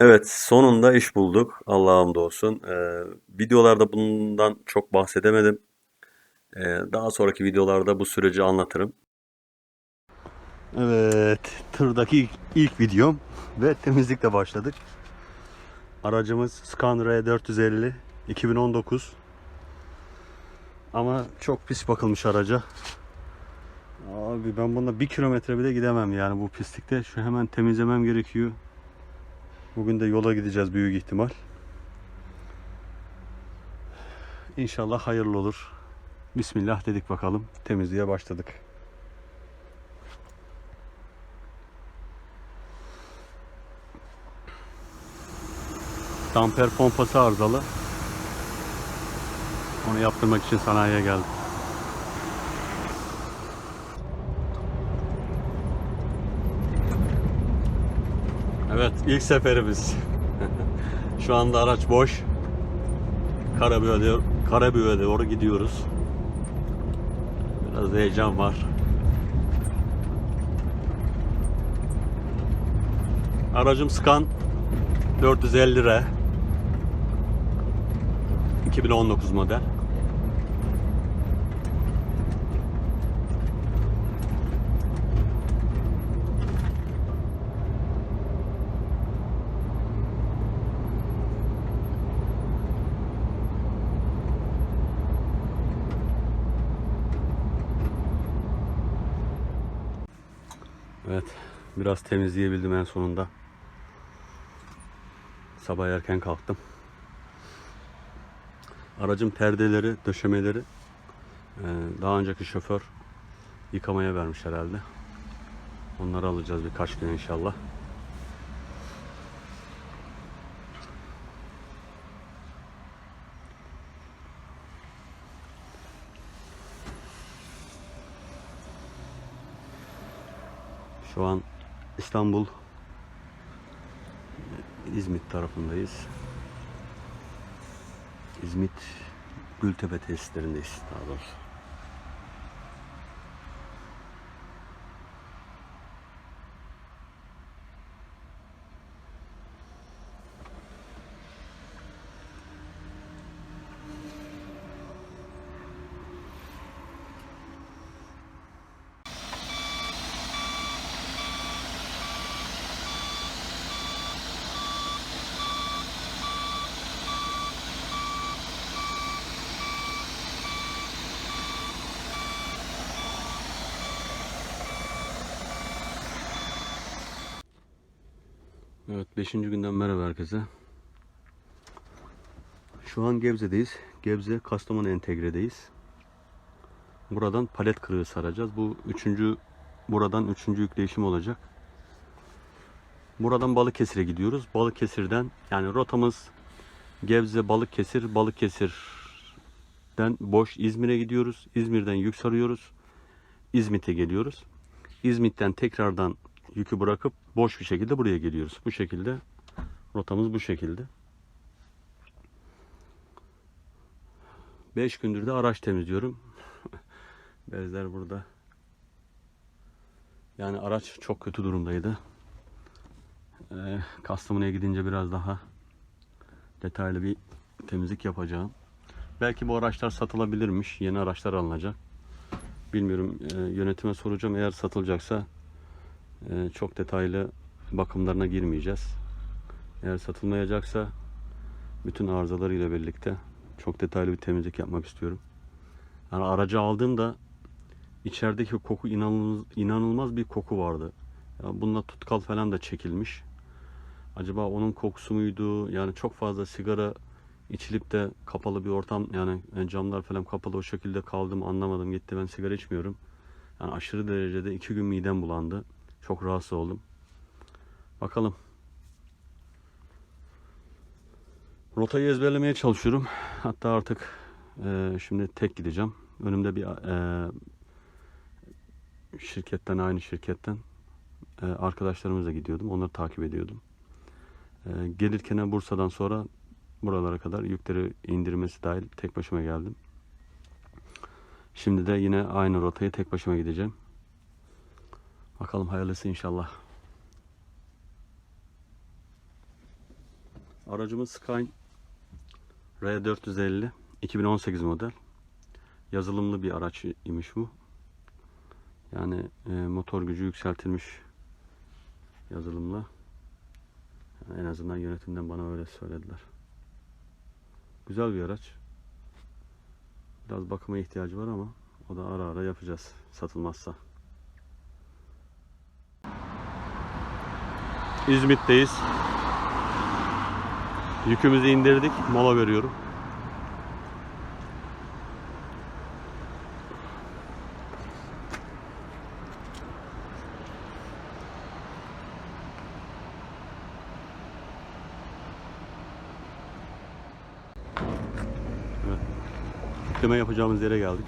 Evet, sonunda iş bulduk. Allah'a hamdolsun. Ee, videolarda bundan çok bahsedemedim. Ee, daha sonraki videolarda bu süreci anlatırım. Evet, tırdaki ilk, ilk videom ve temizlikle başladık. Aracımız Scan R450 2019. Ama çok pis bakılmış araca. Abi ben bunda bir kilometre bile gidemem yani bu pislikte. Şu hemen temizlemem gerekiyor. Bugün de yola gideceğiz büyük ihtimal. İnşallah hayırlı olur. Bismillah dedik bakalım. Temizliğe başladık. Damper pompası arızalı. Onu yaptırmak için sanayiye geldim. İlk seferimiz. Şu anda araç boş. Karabüğe, Karabüğe doğru gidiyoruz. Biraz heyecan var. Aracım Scan 450 lira. 2019 model. Evet, biraz temizleyebildim en sonunda. Sabah erken kalktım. Aracın perdeleri, döşemeleri eee, daha önceki şoför yıkamaya vermiş herhalde. Onları alacağız birkaç gün inşallah. Şu an İstanbul İzmit tarafındayız. İzmit Gültepe tesislerindeyiz daha doğrusu. Evet 5. günden merhaba herkese. Şu an Gebze'deyiz. Gebze Kastamonu entegredeyiz. Buradan palet kırığı saracağız. Bu üçüncü buradan üçüncü yükleyişim olacak. Buradan Balıkesir'e gidiyoruz. Balıkesir'den yani rotamız Gebze Balıkesir Balıkesir'den boş İzmir'e gidiyoruz. İzmir'den yük sarıyoruz. İzmit'e geliyoruz. İzmit'ten tekrardan yükü bırakıp boş bir şekilde buraya geliyoruz. Bu şekilde rotamız bu şekilde. 5 gündür de araç temizliyorum. Bezler burada. Yani araç çok kötü durumdaydı. Ee, Kastamonu'ya gidince biraz daha detaylı bir temizlik yapacağım. Belki bu araçlar satılabilirmiş. Yeni araçlar alınacak. Bilmiyorum. Ee, yönetime soracağım. Eğer satılacaksa çok detaylı bakımlarına girmeyeceğiz. Eğer satılmayacaksa bütün arızalarıyla birlikte çok detaylı bir temizlik yapmak istiyorum. Yani aracı aldığımda içerideki koku inanılmaz, inanılmaz bir koku vardı. Ya bununla tutkal falan da çekilmiş. Acaba onun kokusu muydu? Yani çok fazla sigara içilip de kapalı bir ortam yani camlar falan kapalı o şekilde kaldım anlamadım gitti ben sigara içmiyorum. Yani aşırı derecede iki gün midem bulandı. Çok rahatsız oldum. Bakalım. Rotayı ezberlemeye çalışıyorum. Hatta artık e, şimdi tek gideceğim. Önümde bir e, şirketten aynı şirketten e, arkadaşlarımızla gidiyordum. Onları takip ediyordum. E, gelirken Bursa'dan sonra buralara kadar yükleri indirmesi dahil tek başıma geldim. Şimdi de yine aynı rotayı tek başıma gideceğim. Bakalım hayırlısı inşallah. Aracımız Skyline R450 2018 model. Yazılımlı bir araç imiş bu. Yani e, motor gücü yükseltilmiş yazılımla. Yani en azından yönetimden bana öyle söylediler. Güzel bir araç. Biraz bakıma ihtiyacı var ama o da ara ara yapacağız satılmazsa. İzmit'teyiz. Yükümüzü indirdik. Mola veriyorum. Evet. Yükleme yapacağımız yere geldik.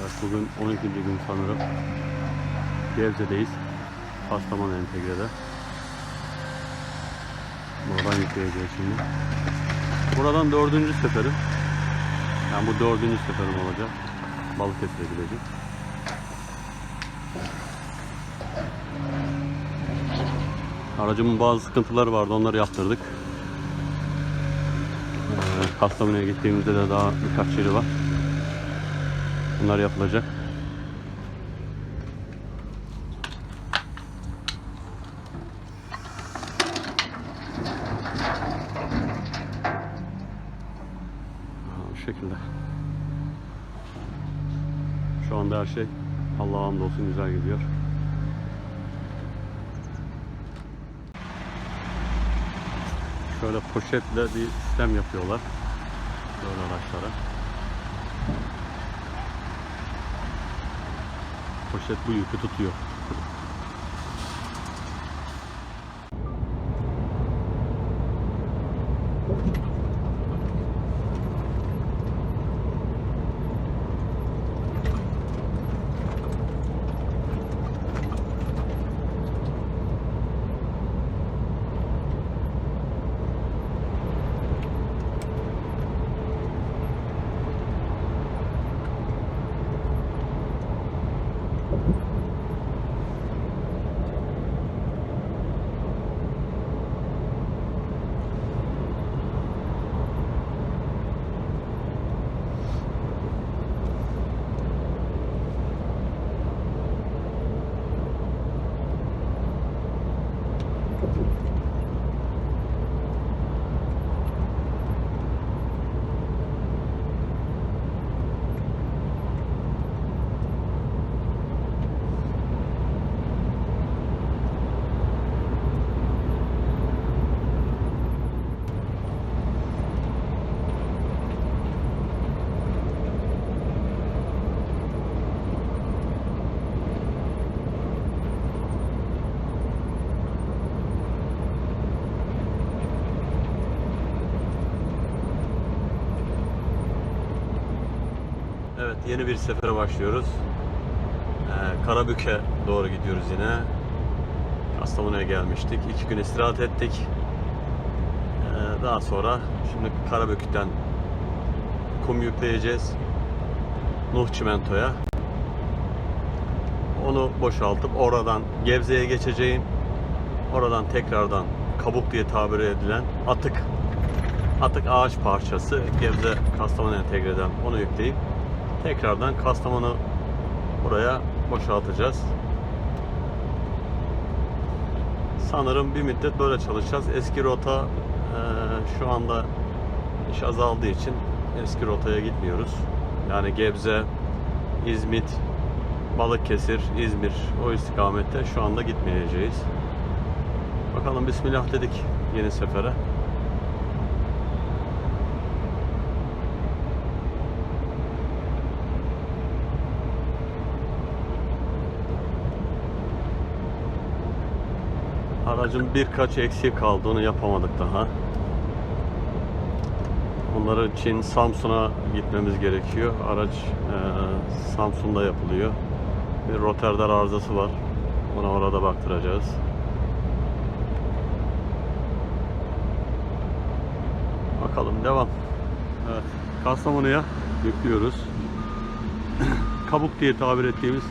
Evet, bugün 12. gün sanırım. Gebze'deyiz. Kastamonu Entegre'de. Buradan yükleyeceğiz şimdi. Buradan dördüncü seferim. Yani bu dördüncü seferim olacak. Balıkesir'e gidecek. Aracımın bazı sıkıntıları vardı. Onları yaptırdık. Ee, Kastamonu'ya gittiğimizde de daha birkaç yeri var. Bunlar yapılacak. Şekilde. Şu anda her şey Allah'a hamdolsun güzel gidiyor. Şöyle poşetle bir sistem yapıyorlar. Böyle araçlara. Poşet bu yükü tutuyor. Evet yeni bir sefere başlıyoruz. Ee, Karabük'e doğru gidiyoruz yine. Kastamonu'ya gelmiştik. İki gün istirahat ettik. Ee, daha sonra şimdi Karabük'ten kum yükleyeceğiz. Nuh Çimento'ya. Onu boşaltıp oradan Gebze'ye geçeceğim. Oradan tekrardan kabuk diye tabir edilen atık atık ağaç parçası Gebze Kastamonu entegreden onu yükleyip tekrardan Kastamonu buraya boşaltacağız. Sanırım bir müddet böyle çalışacağız. Eski rota eee, şu anda iş azaldığı için eski rotaya gitmiyoruz. Yani Gebze, İzmit, Balıkesir, İzmir o istikamette şu anda gitmeyeceğiz. Bakalım Bismillah dedik yeni sefere. Aracın birkaç eksiği kaldı. Onu yapamadık daha. Onları için Samsun'a gitmemiz gerekiyor. Araç e, Samsun'da yapılıyor. Bir roterdar arızası var. Ona orada baktıracağız. Bakalım devam. Evet. Kastamonu'ya yüklüyoruz. Kabuk diye tabir ettiğimiz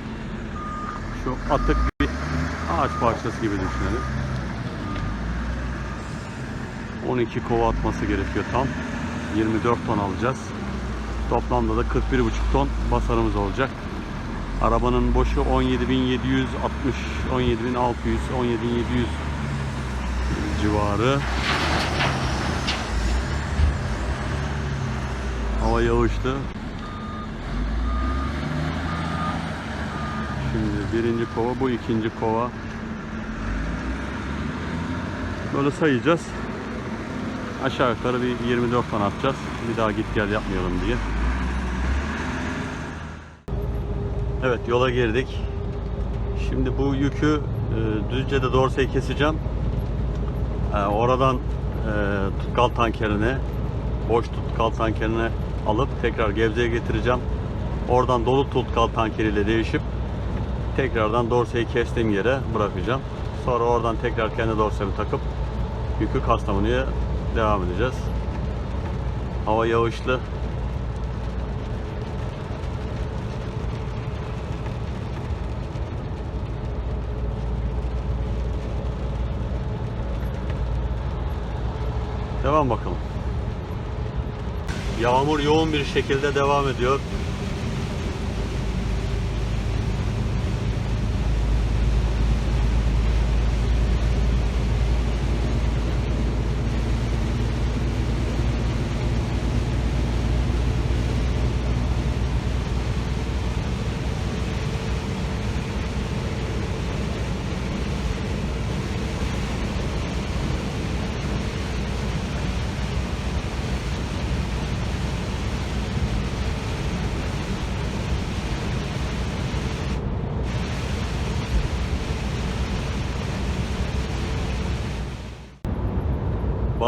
şu atık bir ağaç parçası gibi düşünelim. 12 kova atması gerekiyor tam. 24 ton alacağız. Toplamda da 41,5 ton basarımız olacak. Arabanın boşu 17.760, 17.600, 17.700 civarı. Hava yağışlı. Şimdi birinci kova, bu ikinci kova. Böyle sayacağız. Aşağı yukarı bir 24 ton atacağız. Bir daha git gel yapmayalım diye. Evet yola girdik. Şimdi bu yükü e, Düzce'de Dorsey'i keseceğim. E, oradan e, tutkal tankerine, boş tutkal tankerine alıp tekrar Gebze'ye getireceğim. Oradan dolu tutkal tankeriyle değişip tekrardan Dorsey'i kestiğim yere bırakacağım. Sonra oradan tekrar kendi dorsemi takıp yükü Kastamonu'ya devam edeceğiz. Hava yağışlı. Devam bakalım. Yağmur yoğun bir şekilde devam ediyor.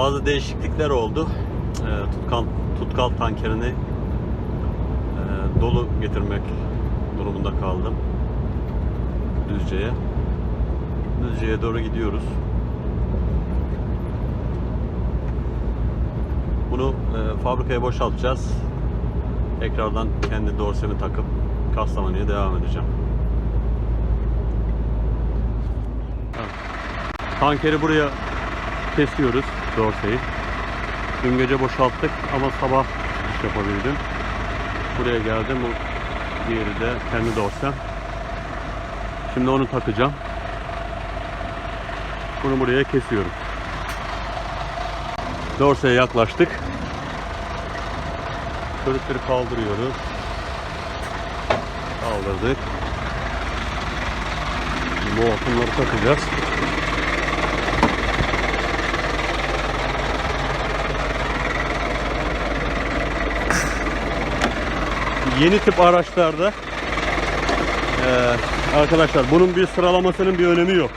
Bazı değişiklikler oldu. Ee, tutkal, tutkal tankerini e, dolu getirmek durumunda kaldım. Düzce'ye. Düzce'ye doğru gidiyoruz. Bunu e, fabrikaya boşaltacağız. Tekrardan kendi dorsemi takıp Kastamonu'ya devam edeceğim. Tankeri buraya kesiyoruz dorseyi. Dün gece boşalttık ama sabah iş yapabildim. Buraya geldim. Bu diğeri de kendi dorsem. Şimdi onu takacağım. Bunu buraya kesiyorum. Dorseye yaklaştık. Körükleri kaldırıyoruz. Kaldırdık. Bu akımları takacağız. Yeni tip araçlarda eee, arkadaşlar bunun bir sıralamasının bir önemi yok.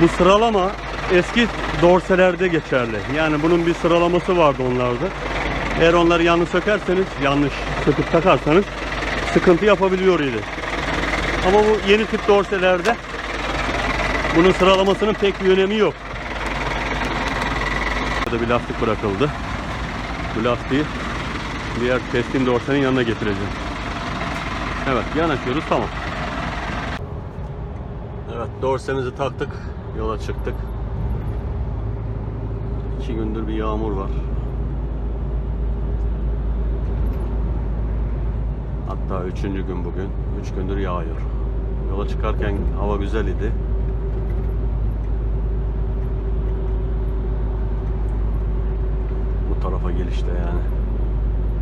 Bu sıralama eski dorselerde geçerli. Yani bunun bir sıralaması vardı onlarda. Eğer onları yanlış sökerseniz, yanlış söküp takarsanız sıkıntı yapabiliyor idi. Ama bu yeni tip dorselerde bunun sıralamasının pek bir önemi yok. Burada bir lastik bırakıldı. Bu lastiği diğer keskin dorsenin yanına getireceğim. Evet yanaşıyoruz tamam. Evet dorsemizi taktık. Yola çıktık. İki gündür bir yağmur var. Hatta üçüncü gün bugün. Üç gündür yağıyor. Yola çıkarken hava güzel idi. Bu tarafa gelişte yani.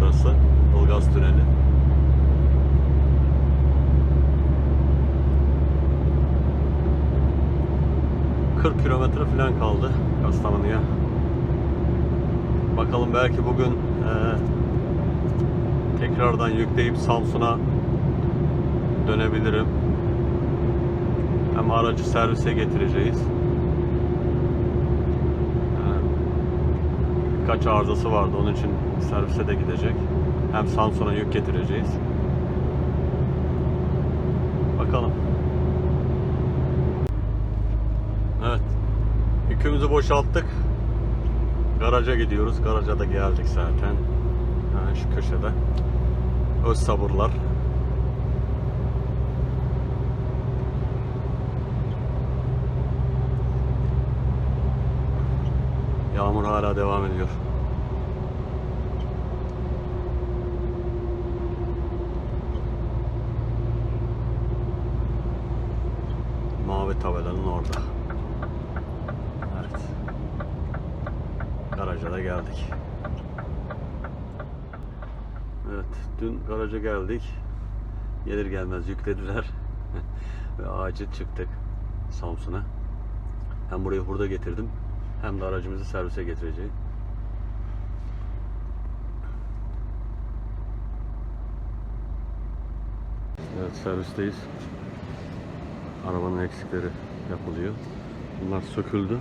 burası. Ilgaz Tüneli. ...40 kilometre falan kaldı Kastamonu'ya. Bakalım belki bugün eee, tekrardan yükleyip Samsun'a dönebilirim. Hem aracı servise getireceğiz. Yani birkaç arızası vardı onun için servise de gidecek. Hem Samsun'a yük getireceğiz. Bakalım. Evet. Yükümüzü boşalttık. Garaja gidiyoruz. Garaja da geldik zaten. Ha, şu köşede. Öz sabırlar. Yağmur hala devam ediyor. Mavi tabelanın orada. Evet. Garaja da geldik. Evet, dün garaja geldik. Gelir gelmez yüklediler. Ve acil çıktık Samsun'a. Hem burayı hurda getirdim hem de aracımızı servise getireceğim. Evet servisteyiz. Arabanın eksikleri yapılıyor. Bunlar söküldü.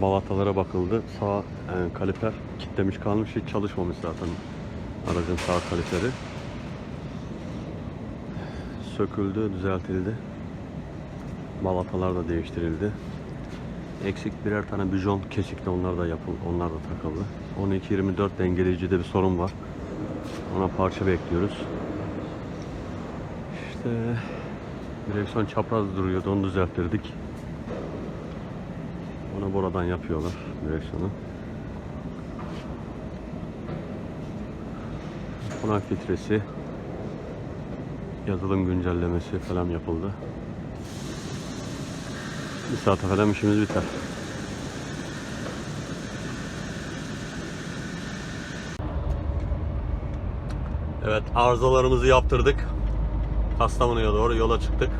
Balatalara bakıldı. Sağ e, kaliper kitlemiş kalmış hiç çalışmamış zaten aracın sağ kaliperi. Söküldü, düzeltildi. Balatalar da değiştirildi. Eksik birer tane bijon kesikli onlar da yapıl, onlar da takıldı. 12-24 dengeleyicide bir sorun var. Ona parça bekliyoruz. İşte direksiyon çapraz duruyordu onu düzelttirdik. Onu buradan yapıyorlar direksiyonu. Konak filtresi yazılım güncellemesi falan yapıldı. Bir saate falan işimiz biter. Evet arızalarımızı yaptırdık. Kastamonu'ya doğru yola çıktık.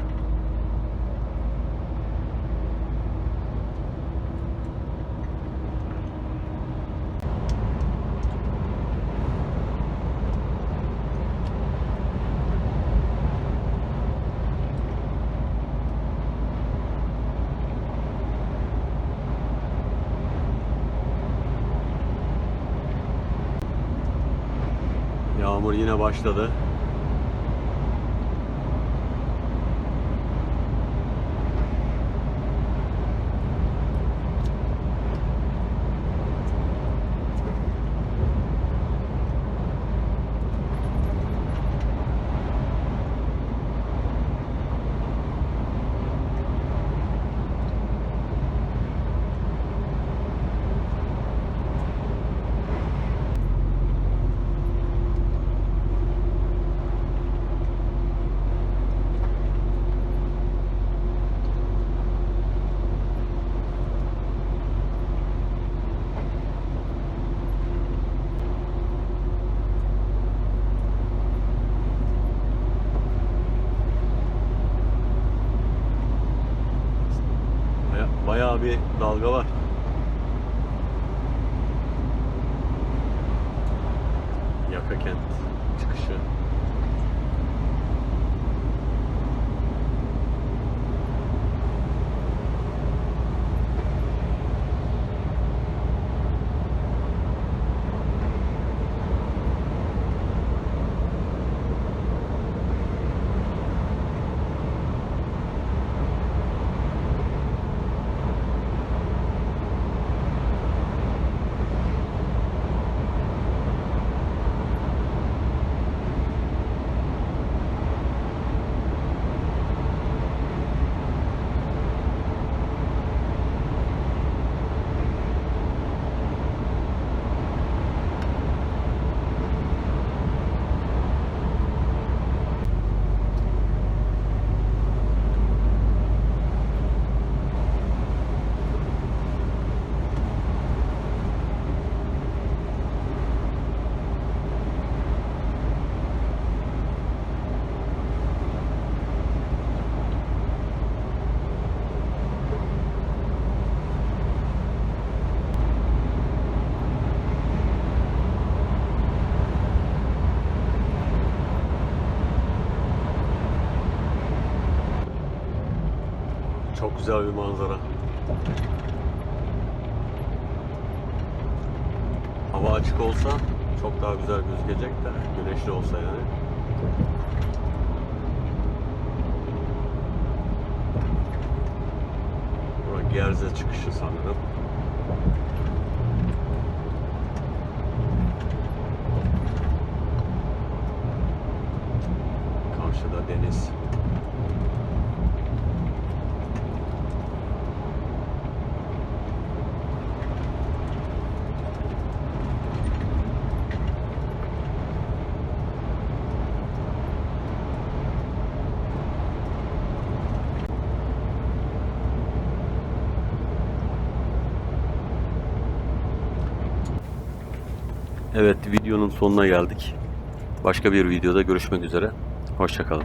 Yağmur yine başladı. Dalga var. Yaka kent çıkışı. Çok güzel bir manzara. Hava açık olsa çok daha güzel gözükecek de güneşli olsa yani. Burası Gerze çıkışı sanırım. Karşıda deniz. Evet videonun sonuna geldik. Başka bir videoda görüşmek üzere. Hoşçakalın.